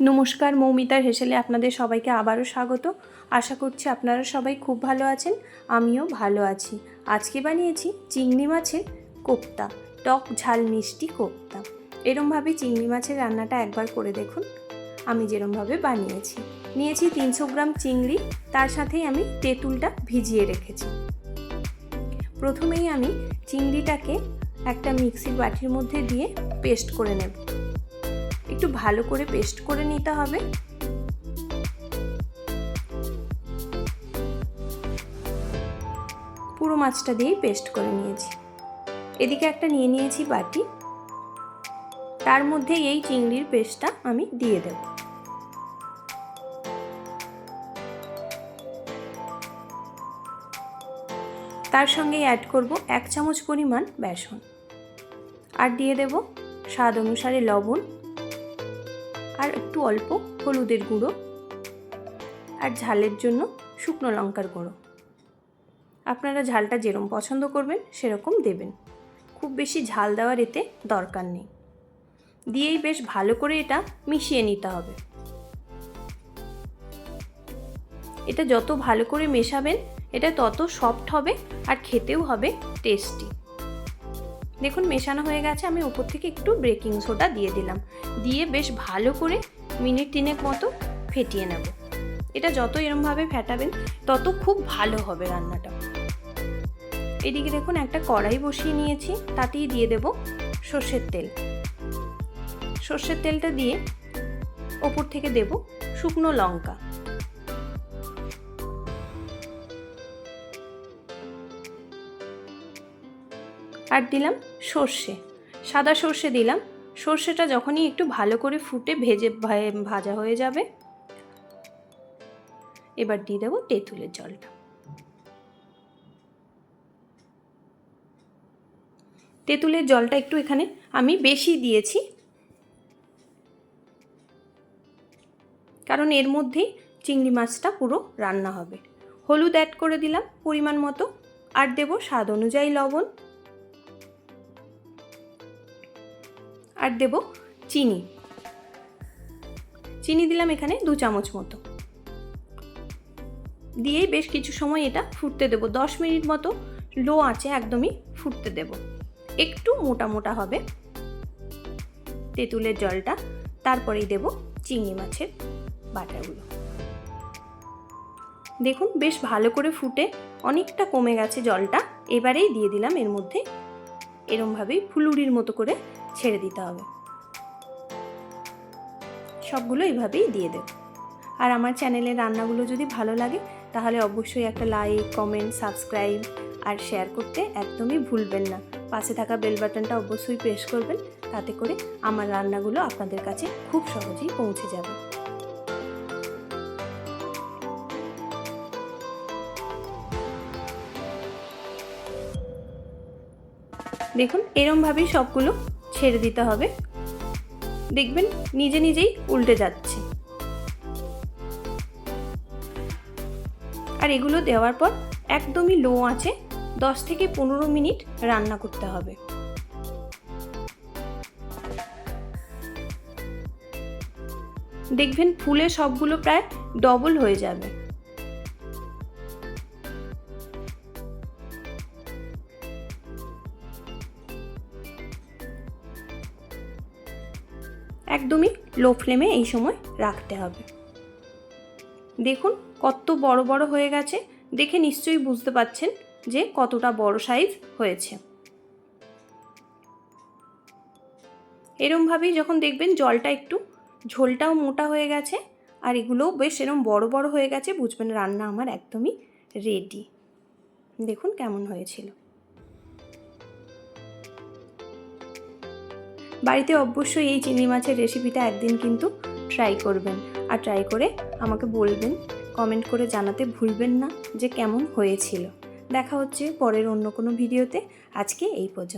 নমস্কার, মৌমিতার হেসেলে আপনাদের সবাইকে আবারও স্বাগত। আশা করছি আপনারা সবাই খুব ভালো আছেন, আমিও ভালো আছি। আজকে বানিয়েছি চিংড়ি মাছের কোপ্তা, টক ঝাল মিষ্টি কোপ্তা। এরমভাবে চিংড়ি মাছের রান্নাটা একবার করে দেখুন। আমি যেরমভাবে বানিয়েছি। নিয়েছি তিনশো গ্রাম চিংড়ি, তার সাথেই আমি তেঁতুলটা ভিজিয়ে রেখেছি। প্রথমেই আমি চিংড়িটাকে একটা মিক্সির বাটির মধ্যে দিয়ে পেস্ট করে নেব। একটু ভালো করে পেস্ট করে নিতে হবে। পুরো মাছটা দিয়েই পেস্ট করে নিয়েছি। এদিকে একটা নিয়ে নিয়েছি বাটি। তার মধ্যে এই চিংড়ির পেস্টটা আমি দিয়ে দেব। তার সঙ্গে অ্যাড করব এক চামচ পরিমাণ বেসন। আর দিয়ে দেব স্বাদ অনুসারে লবণ। আর একটু অল্প হলুদের গুঁড়ো আর ঝালের জন্য শুকনো লঙ্কার গুঁড়ো। আপনারা ঝালটা যেরকম পছন্দ করবেন, সেরকম দেবেন। খুব বেশি ঝাল দেওয়ার এতে দরকার নেই। দিয়েই বেশ ভালো করে এটা মিশিয়ে নিতে হবে। এটা যত ভালো করে মেশাবেন, এটা তত সফট হবে আর খেতেও হবে টেস্টি। দেখুন, মেশানো হয়ে গেছে, আমি উপর থেকে একটু বেকিং সোডা দিয়ে দিলাম। দিয়ে বেশ ভালো করে মিনিট তিনেক মতো ফেটিয়ে নেব। এটা যত এরমভাবে ফেটাবেন, তত খুব ভালো হবে রান্নাটা। এদিকে দেখুন, একটা কড়াই বসিয়ে নিয়েছি, তাতেই দিয়ে দেব সর্ষের তেল। সর্ষের তেলটা দিয়ে ওপর থেকে দেব শুকনো লঙ্কা। আর দিলাম সর্ষে। সাদা সর্ষে দিলাম। সর্ষেটা যখনই একটু ভালো করে ফুটে ভেজে ভাজা হয়ে যাবে, এবার দিয়ে দেবো তেঁতুলের জলটা। তেঁতুলের জলটা একটু এখানে আমি বেশি দিয়েছি, কারণ এর মধ্যেই চিংড়ি মাছটা পুরো রান্না হবে। হলুদ অ্যাড করে দিলাম পরিমাণ মতো, আর দেবো স্বাদ অনুযায়ী লবণ। আর দেব চিনি। চিনি দিলাম এখানে দু চামচ মতো। দিয়ে বেশ কিছু সময় এটা ফুটতে দেব। দশ মিনিট মতো লো আঁচে একদমই ফুটতে দেব। একটু মোটা মোটা হবে তেঁতুলের জলটা। তারপরেই দেব চিংড়ি মাছের বাটাগুলো। দেখুন, বেশ ভালো করে ফুটে অনেকটা কমে গেছে জলটা। এবারেই দিয়ে দিলাম এর মধ্যে এরমভাবেই ফুলুরির মতো করে ছেড়ে দিতে হবে। সবগুলো এইভাবেই দিয়ে দেব। আর আমার চ্যানেলের রান্নাগুলো যদি ভালো লাগে, তাহলে অবশ্যই একটা লাইক কমেন্ট সাবস্ক্রাইব আর শেয়ার করতে একদমই ভুলবেন না। পাশে থাকা বেল বাটনটা অবশ্যই প্রেস করবেন, তাতে করে আমার রান্নাগুলো আপনাদের কাছে খুব সহজেই পৌঁছে যাবে। দেখুন, এরমভাবেই সবগুলো ছেড়ে দিতে হবে। দেখবেন নিজে নিজেই উল্টে যাচ্ছে। আর এগুলো দেওয়ার পর একদমই লো আছে দশ থেকে পনেরো মিনিট রান্না করতে হবে। দেখবেন ফুলে সবগুলো প্রায় ডবল হয়ে যাবে। একদমই লো ফ্লেমে এই সময় রাখতে হবে। দেখুন কত বড় বড় হয়ে গেছে, দেখে নিশ্চয়ই বুঝতে পাচ্ছেন যে কতটা বড় সাইজ হয়েছে। এরমভাবেই যখন দেখবেন জলটা একটু, ঝোলটাও মোটা হয়ে গেছে আর এগুলোও বেশ এরম বড় বড় হয়ে গেছে, বুঝবেন রান্না আমার একদমই রেডি দেখুন কেমন হয়েছিল। বাড়িতে অবশ্যই এই চিংড়ি মাছের রেসিপিটা একদিন কিন্তু ট্রাই করবেন। আর ট্রাই করে আমাকে বলবেন কমেন্ট করে জানাতে ভুলবেন না যে কেমন হয়েছিল। দেখা হচ্ছে পরের অন্য কোনো ভিডিওতে আজকে এই পর্যন্ত।